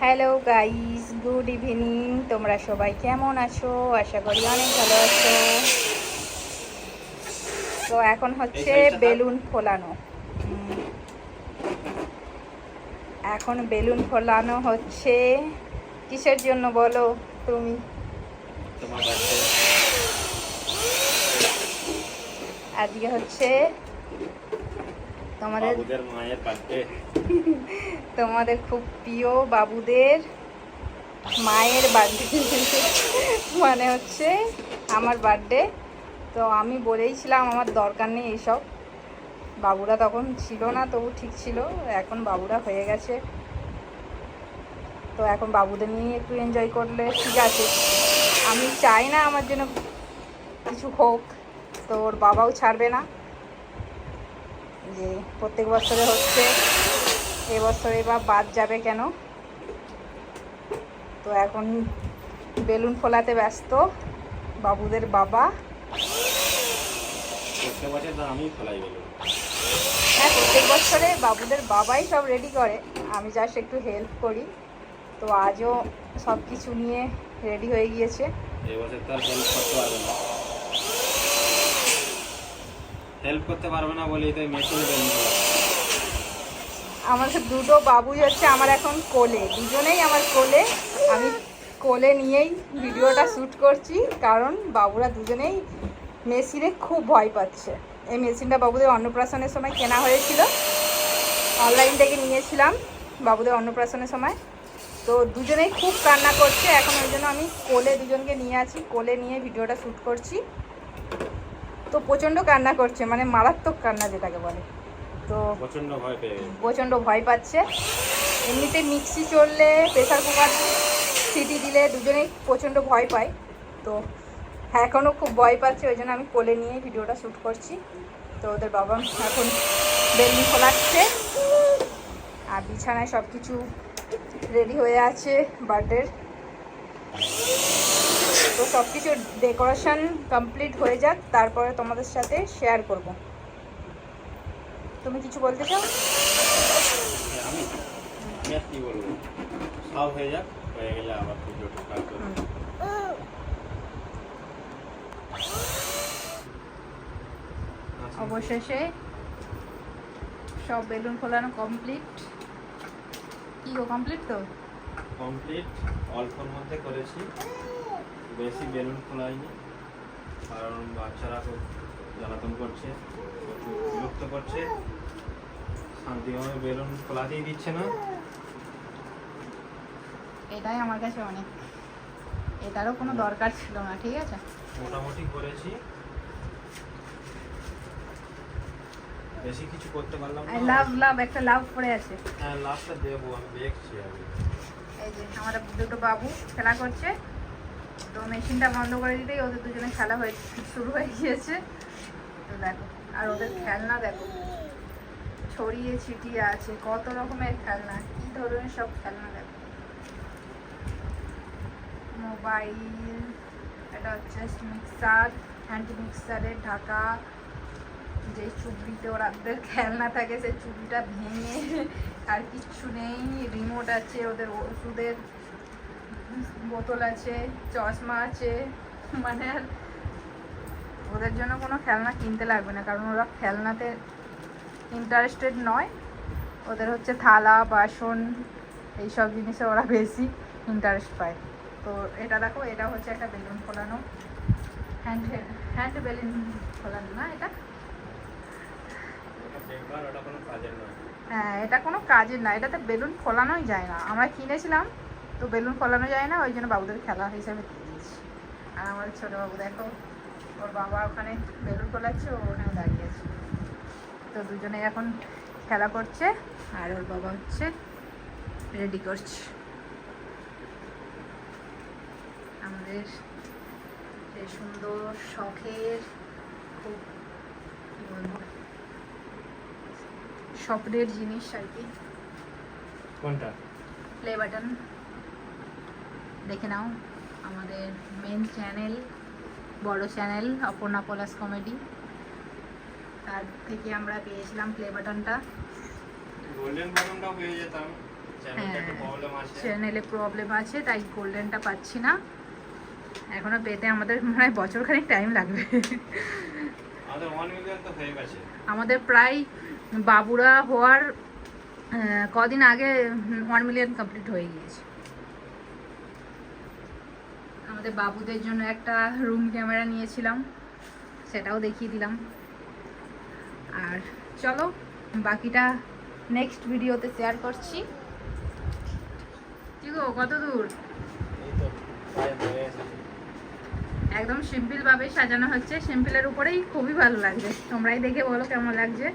Hello guys good evening তোমরা সবাই কেমন আছো? আশা করি অনেক ভালো আছো। তো এখন হচ্ছে। বেলুন ফোলানো। এখন বেলুন ফোলানো হচ্ছে। কিসের জন্য বলো তুমি? আজকে হচ্ছে তোমাদের মায়ের তোমাদের খুব প্রিয় বাবুদের মায়ের বার্থডে মানে হচ্ছে আমার বার্থডে তো আমি বলেইছিলাম আমার দরকার নেই এইসব বাবুরা তখন ছিল না, তবু ঠিক ছিল। এখন বাবুরা হয়ে গেছে। তো এখন বাবুদের নিয়ে একটু এনজয় করলে ঠিক আছে। আমি চাই না আমার জন্য কিছু হোক। তো ওর বাবাও ছাড়বে না। যে প্রত্যেক বছরে হচ্ছে এবছরে বা বাদ যাবে কেন? তো এখন বেলুন ফোলাতে ব্যস্ত বাবুদের বাবা। হ্যাঁ প্রত্যেক বছরে বাবুদের বাবাই সব রেডি করে। আমি জাস্ট একটু হেল্প করি। তো আজও সব কিছু নিয়ে রেডি হয়ে গিয়েছে। হেল্প করতে পারবে না। বলেই তো মেশিনে আমাদের দুটো বাবুই হচ্ছে আমার এখন কোলে। দুজনেই আমার কোলে। আমি কোলে নিয়েই ভিডিওটা শ্যুট করছি, কারণ বাবুরা দুজনেই মেশিনে খুব ভয় পাচ্ছে। এই মেশিনটা বাবুদের অন্নপ্রাশনের সময় কেনা হয়েছিল। অনলাইন থেকে নিয়েছিলাম বাবুদের অন্নপ্রাশনের সময়। তো দুজনেই খুব কান্না করছে। এখন ওই জন্য আমি কোলে দুজনকে নিয়ে আছি, কোলে নিয়ে ভিডিওটা শ্যুট করছি। তো প্রচণ্ড কান্না করছে মানে মারাত্মক কান্না যেটাকে বলে। তো প্রচণ্ড ভয় পাচ্ছে। এমনিতে মিক্সি চললে প্রেশার কুকার সিটি দিলে দুজনেই প্রচণ্ড ভয় পায়। তো এখনও খুব ভয় পাচ্ছে ওই জন্য আমি কোলে নিয়ে ভিডিওটা শ্যুট করছি। তো ওদের বাবা এখন বেলুন খোলাচ্ছে আর বিছানায় সব কিছু রেডি হয়ে আছে বার্থডের। তো সব কিছু ডেকোরেশন কমপ্লিট হয়ে যাক তারপরে তোমাদের সাথে শেয়ার করব। তুমি কিছু বলতে চাও? আমি আমি আর কি বলব? সব হয়ে যাক হয়ে গেলে আবার করব। আচ্ছা। অবশেষে সব বেলুন ফোলানো কমপ্লিট কি গো কমপ্লিট তো? কমপ্লিট অল্পর মধ্যে করেছি। বেশি বেলুন খোলাইনি কারণ বাচ্চারা খুব জ্বালাতন করছে বিরক্ত করছে। শান্তিভাবে বেলুন খোলাতেই দিচ্ছে না? এটাই আমার কাছে অনেক। এটারও কোনো দরকার ছিল না ঠিক আছে? মোটামুটি করেছি। বেশি কিছু করতে পারলাম না। লাভ লাভ একটা লাভ পড়ে আছে। হ্যাঁ লাস্টটা দেবো আমি দেখছি আমি এই যে আমাদের দুটো বাবু খেলা করছে। তো মেশিনটা বন্ধ করে দিতেই ওদের দুজনে খেলা হয়ে শুরু হয়ে গিয়েছে। তো দেখো আর ওদের খেলনা দেখো। ছড়িয়ে ছিটিয়ে আছে, কত রকমের খেলনা, কি ধরনের সব খেলনা দেখো? মোবাইল, এটা হচ্ছে মিক্সার হ্যান্ড মিক্সারের ঢাকা, যে চুবড়িতে ওদের খেলনা থাকে, সেই চুবড়িটা ভেঙে আর কিচ্ছু নেই রিমোট আছে, ওদের ওষুধের বোতল আছে, চশমা আছে মানে ওদের জন্য কোনো খেলনা কিনতে লাগবে না, কারণ ওরা খেলনাতে ইন্টারেস্টেড নয়। ওদের হচ্ছে থালা বাসন এইসব জিনিসে ওরা বেশি ইন্টারেস্ট পায়। তো এটা দেখো এটা হচ্ছে একটা বেলুন ফোলানো। হ্যান্ড হ্যান্ড বেলুন ফোলানো না এটা? হ্যাঁ এটা কোনো কাজের না এটাতে বেলুন ফোলানোই যায় না। আমরা কিনেছিলাম তো বেলুন ফোলানো যায় না ওই জন্য বাবুদের খেলা হিসাবে দিয়ে দিয়েছি। আর আমার ছোটো বাবু দেখো ওর বাবা ওখানে বেলুন ফোলাচ্ছে ও ওখানে দাঁড়িয়ে আছে। তো দুজনে এখন খেলা করছে আর ওর বাবা হচ্ছে রেডি করছে। আমাদের এই সুন্দর শখের খুব স্বপ্নের জিনিস আর কি। কোনটা? প্লে বাটন দেখে নাও আমাদের মেন চ্যানেল বড় চ্যানেল অপর্ণা পলাশ কমেডি তার থেকে আমরা পেয়েছিলাম প্লে বাটনটা গোল্ডেন বাটনটাও পেয়ে যেতাম। চ্যানেলে প্রবলেম আছে তাই গোল্ডেনটা পাচ্ছি না। এখনও পেতে আমাদের মনে হয় বছরখানেক টাইম লাগবে। আমাদের ওয়ান মিলিয়ন তো হয়ে গেছে। আমাদের প্রায় বাবুরা হওয়ার কদিন আগে ওয়ান মিলিয়ন কমপ্লিট হয়ে গিয়েছে। আমাদের বাবুদের জন্য একটা রুম ক্যামেরা নিয়েছিলাম সেটাও দেখিয়ে দিলাম। আর চলো বাকিটা নেক্সট ভিডিওতে শেয়ার করছি। কি গো কত দূর? একদম সিম্পল ভাবে সাজানো হচ্ছে। সিম্পলের উপরেই খুবই ভালো লাগছে। তোমরাই দেখে বলো কেমন লাগছে।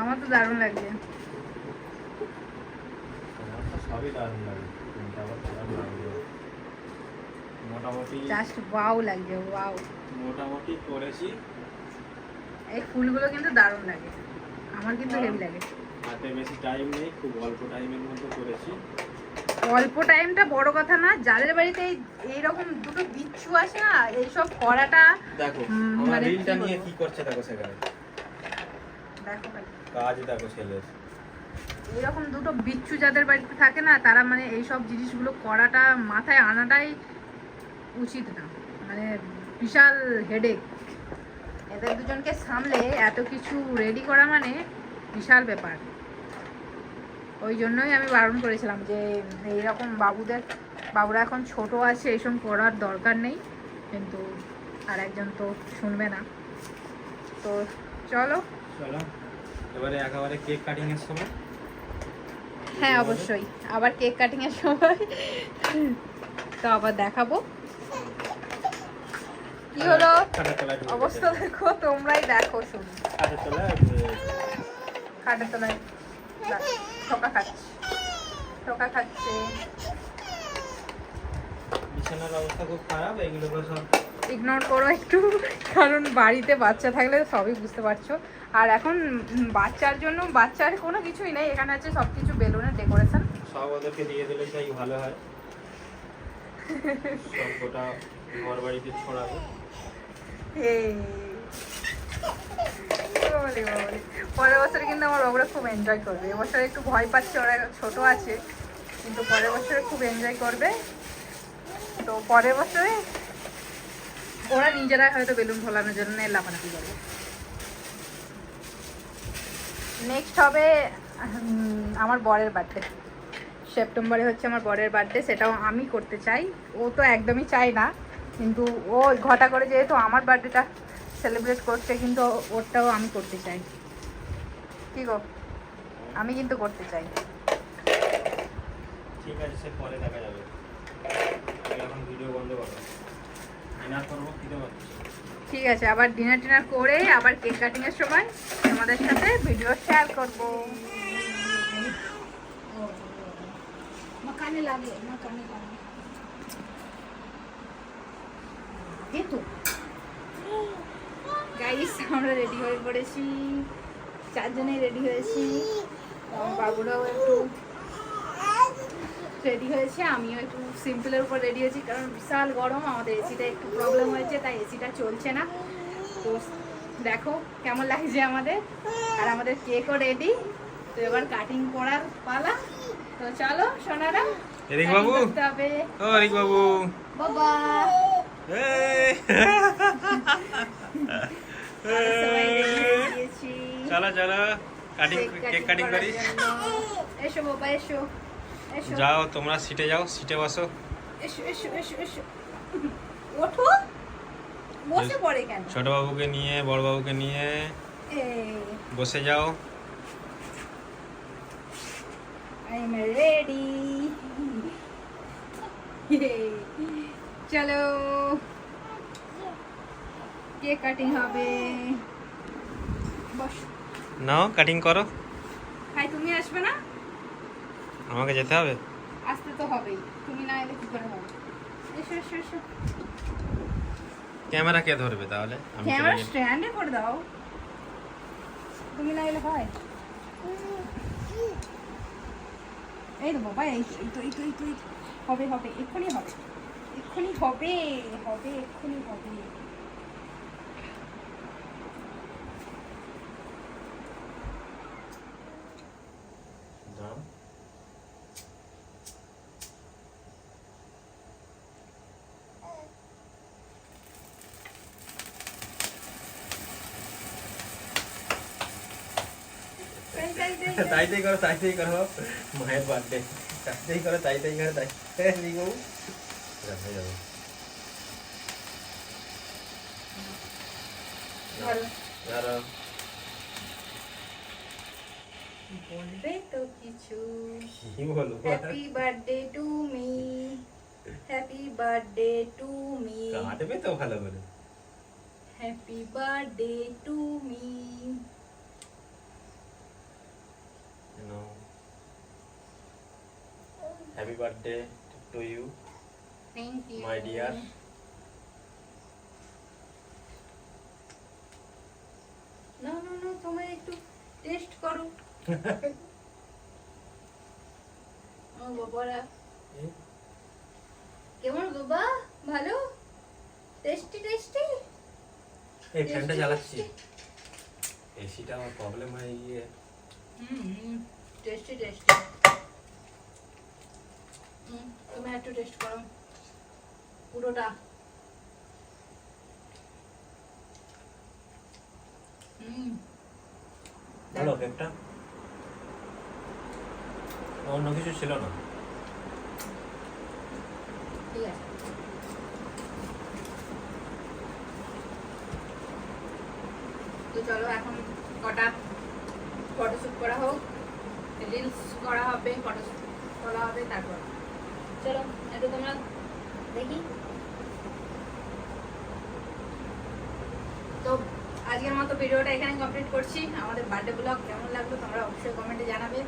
আমার তো দারুণ লাগছে। জাস্ট ওয়াও লাগছে ওয়াও মোটামুটি করেছি। এই ফুলগুলো কিন্তু দারুণ লাগে। আমার কিন্তু হেভি লাগে। হাতে বেশি টাইম নেই খুব অল্প টাইমের মধ্যে করেছি। অল্প টাইমটা বড় কথা না যাদের বাড়িতে এই- এইরকম দুটো বিচ্ছু আসে না এইসব করাটা দেখো আমার মানে রিলটা নিয়ে কি করছে দেখো সেখানে। দেখো কাজ দেখো ছেলের এইরকম দুটো বিচ্ছু যাদের বাড়িতে থাকে না তারা মানে এইসব জিনিসগুলো করাটা মাথায় আনাটাই উচিত না। মানে বিশাল হেডেক এদের দুজনকে সামলে এত কিছু রেডি করা মানে বিশাল ব্যাপার। ওই জন্যই আমি বারণ করেছিলাম যে এইরকম বাবুদের বাবুরা এখন ছোট আছে এইসব করার দরকার নেই। কিন্তু আর একজন তো শুনবে না। তো চলো। চলো। এবারে একেবারে কেক কাটিং এর সময়। হ্যাঁ অবশ্যই। আবার কেক কাটিং এর সময়। তো আবার দেখাবো। কি হলো অবস্থা দেখো তোমরাই দেখো শুধু খাটের তলায় ঠোকা খাচ্ছে। ঠোকা খাচ্ছে। বিছানার অবস্থা খুব খারাপ এগুলো সব ইগনোর করো একটু কারণ বাড়িতে বাচ্চা থাকলে সবই বুঝতে পারছ। আর এখন বাচ্চার জন্য বাচ্চার কোনো কিছুই নেই এখানে আছে সব কিছু বেলুনের ডেকোরেশন সব ওদেরকে দিয়ে দিলে ভালো হয়। সব গোটা ঘর বাড়িতে ছড়াবে। পরের বছর কিন্তু আমার বাবুরা খুব এনজয় করবে। এবছর একটু ভয় পাচ্ছে, ওরা ছোট আছে। কিন্তু পরের বছরে খুব এনজয় করবে। তো পরের বছরে ওরা নিজেরা হয়তো বেলুন ফোলানোর জন্য লাফালাফি করবে। নেক্সট হবে আমার বরের বার্থডে সেপ্টেম্বরে হচ্ছে আমার বরের বার্থডে সেটাও আমি করতে চাই। ও তো একদমই চায় না। কিন্তু ও ঘটা করে যেহেতু আমার বার্থডেটা সেলিব্রেট করছে কিন্তু ওরটাও আমি করতে চাই। কি গো? আমি কিন্তু করতে চাই। ঠিক আছে সে পরে দেখা যাবে। এখন ভিডিও বন্ধ করো ডিনার করব পাচ্ছি ঠিক আছে আবার ডিনার টিনার করে আবার কেক কাটিং এর সময় তোমাদের সাথে ভিডিও শেয়ার করব। মাখানে লাগে মাখানে লাগে এই তো। গাইস আমরা রেডি হয়ে পড়েছি। চারজনেই রেডি হয়েছি। বাবুরাও একটু রেডি হয়েছে আমিও একটু সিম্পলের উপর রেডি হয়েছি কারণ বিশাল গরম আমাদের এসিটা একটু প্রবলেম হয়েছে তাই এসিটা চলছে না। তো দেখো কেমন লাগছে আমাদের। আর আমাদের কেকও রেডি তো এবার কাটিং করার পালা। তো চলো সোনারা এদিক বাবু। ও বাবা। চলো চলো কাটিং কেক কাটিং জন্য। এসো বাবা এসো যাও তোমরা সিটে যাও সিটে বসো। এসো এসো এসো এসো। ওঠো। বসে পড়ে কেন? ছোট বাবুকে নিয়ে বড় বাবুকে নিয়ে বসে যাও। আই এম রেডি চলো। কেক কাটিং হবে? বস। নাও কাটিং করো। ভাই তুমি আসবে না? আমাকে যেতে হবে? আসতে তো হবেই। তুমি না এলে কি করে হবে? এসো এসো এসো। ক্যামেরা কে ধরবে তাহলে? আমি ক্যামেরা স্ট্যান্ডে করে দাও। তুমি না এলে হয়। এই তো বাবা এই তো এই তো এই তো। হবে হবে এক্ষুনি হবে। এক্ষুনি হবে হবে এক্ষুনি হবে দাও। তাই তাই করো তাই তাই করো। মায়ের বার্থডে তাই তাই করো তাই। তাই করো তাই লিখো হয়ে যাবে বলবে তো কিছু। Happy birthday to me happy birthday to me কাটবে তো ভালো করে। Happy birthday to me happy birthday to you thank you My dear. না না না তোমার একটু টেস্ট করো। ও বাবারা। কেমন বাবা? ভালো? টেস্টি টেস্টি এই ফ্যানটা চালাচ্ছি এসিটা আমার প্রবলেম হয়ে গিয়ে। হুম টেস্টি টেস্টি তুমি একটু টেস্ট করো। পুরোটা। ভালো কেকটা অন্য কিছু ছিল না। ঠিক আছে। তো চলো এখন কটা? ফটোশ্যুট করা হোক। রিলস করা হবে ফটোশ্যুট করা হবে তারপর। চলো একটু তোমরা দেখি। তো আজকের মতো ভিডিওটা এখানে কমপ্লিট করছি। আমাদের বার্থডে ব্লগ কেমন লাগল তোমরা অবশ্যই কমেন্টে জানাবে।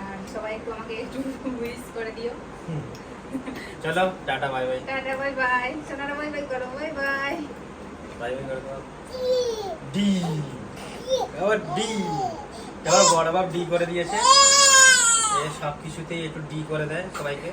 আর সবাই একটু আমাকে একটু উইশ করে দিও। চলো tata bye bye tata bye bye Sonara bye bye করো বাই বাই বাই বাই করে ডি আবার ডি বড় বাপ ডি করে দিয়েছে। সব কিছুতেই একটু ডি করে দেয় সবাইকে।